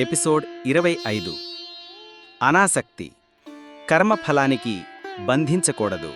Episode ఇరవై ఐదు. అనాసక్తి. కర్మఫలానికి బంధించకూడదు.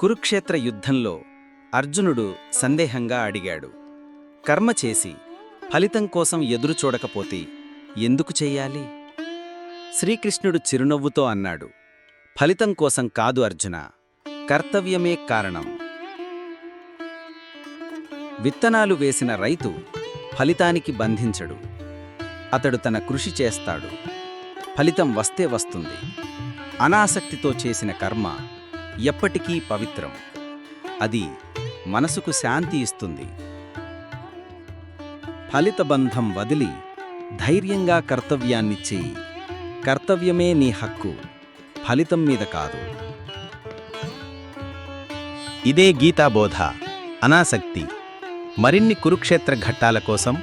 కురుక్షేత్ర యుద్ధంలో అర్జునుడు సందేహంగా అడిగాడు. కర్మ చేసి ఫలితం కోసం ఎదురు చూడకపోతే ఎందుకు చెయ్యాలి శ్రీకృష్ణుడు చిరునవ్వుతో అన్నాడు. ఫలితం కోసం కాదు అర్జున కర్తవ్యమే కారణం. విత్తనాలు వేసిన రైతు ఫలితానికి బంధించడు. అతడు తన కృషి చేస్తాడు. ఫలితం వస్తే వస్తుంది. అనాసక్తితో చేసిన కర్మ ఎప్పటికీ పవిత్రం. అది మనసుకు శాంతి ఇస్తుంది. ఫలితబంధం వదిలి ధైర్యంగా కర్తవ్యాన్ని చేయి కర్తవ్యమే నీ హక్కు. ఫలితం మీద కాదు. ఇదే గీతాబోధ. అనాసక్తి. మరిన్ని కురుక్షేత్ర ఘట్టాల కోసం